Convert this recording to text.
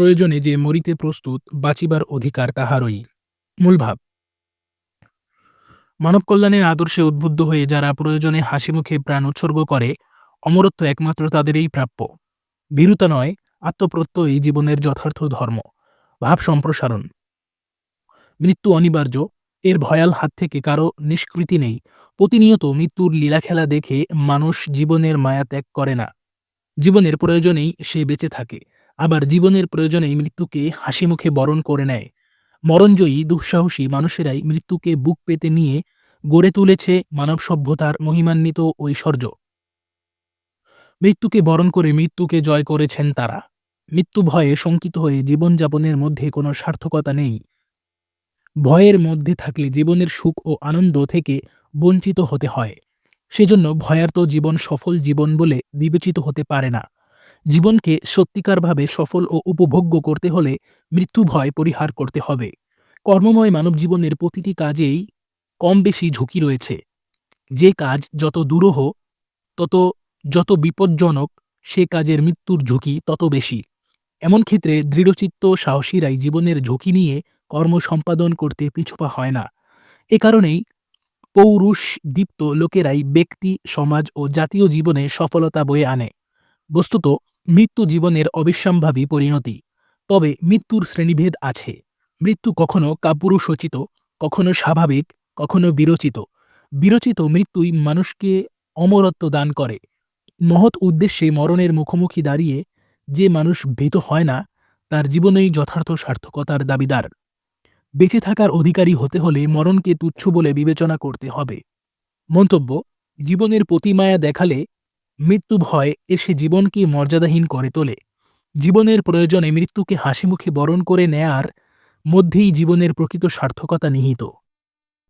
প্রয়োজনে যে মরিতে প্রস্তুত, বাঁচিবার অধিকার তাহারই। মূল ভাব। মানব কল্যাণের আদর্শে উদ্বুদ্ধ হয়ে যারা প্রয়োজনে হাসি মুখে প্রাণ উৎসর্গ করে, অমরত্ব একমাত্র তাদেরই প্রাপ্য। ভীরুতা নয়, আত্মপ্রত্যয়ই জীবনের যথার্থ ধর্ম। ভাব সম্প্রসারণ। মৃত্যু অনিবার্য, এর ভয়াল হাত থেকে কারও নিষ্কৃতি নেই। প্রতিনিয়ত মৃত্যুর লীলাখেলা দেখে মানুষ জীবনের মায়া ত্যাগ করে না। জীবনের প্রয়োজনেই সে বেঁচে থাকে। আবার জীবনের প্রয়োজনে মৃত্যুকে হাসি মুখে বরণ করে নেয়। মরণজয়ী, দুঃসাহসী মানুষেরাই মৃত্যুকে বুক পেতে নিয়ে গড়ে তুলেছে মানব সভ্যতার মহিমান্বিত ঐশ্বর্য। মৃত্যুকে বরণ করে মৃত্যুকে জয় করেছেন তারা। মৃত্যু ভয়ে শঙ্কিত হয়ে জীবনযাপনের মধ্যে কোনো সার্থকতা নেই। ভয়ের মধ্যে থাকলে জীবনের সুখ ও আনন্দ থেকে বঞ্চিত হতে হয়। সেজন্য ভয়ার্ত জীবন সফল জীবন বলে বিবেচিত হতে পারে না। জীবনকে সত্যিকারভাবে সফল ও উপভোগ্য করতে হলে মৃত্যু ভয় পরিহার করতে হবে। কর্মময় মানব জীবনের প্রতিটি কাজেই কম বেশি ঝুঁকি রয়েছে। যে কাজ যত দুরূহ, তত যত বিপজ্জনক, সে কাজের মৃত্যুর ঝুঁকি তত বেশি। এমন ক্ষেত্রে দৃঢ়চিত্ত সাহসীরাই জীবনের ঝুঁকি নিয়ে কর্ম সম্পাদন করতে পিছুপা হয় না। এ কারণেই পৌরুষ দীপ্ত লোকেরাই ব্যক্তি, সমাজ ও জাতীয় জীবনে সফলতা বয়ে আনে। বস্তুত মৃত্যু জীবনের অবিশ্বাম্ভাবী পরিণতি। তবে মৃত্যুর শ্রেণীভেদ আছে। মৃত্যু কখনো কাপুরুষোচিত, কখনো স্বাভাবিক, কখনো বিরচিত। বিরচিত মৃত্যুই মানুষকে অমরত্ব দান করে। মহৎ উদ্দেশ্যে মরণের মুখোমুখি দাঁড়িয়ে যে মানুষ ভীত হয় না, তার জীবনেই যথার্থ সার্থকতার দাবিদার। বেঁচে থাকার অধিকারী হতে হলে মরণকে তুচ্ছ বলে বিবেচনা করতে হবে। মন্তব্য, জীবনের প্রতিমায়া দেখালে মৃত্যু ভয় এসে জীবনকে মর্যাদাহীন করে তোলে। জীবনের প্রয়োজনে মৃত্যুকে হাসিমুখে বরণ করে নেয়ার মধ্যেই জীবনের প্রকৃত সার্থকতা নিহিত।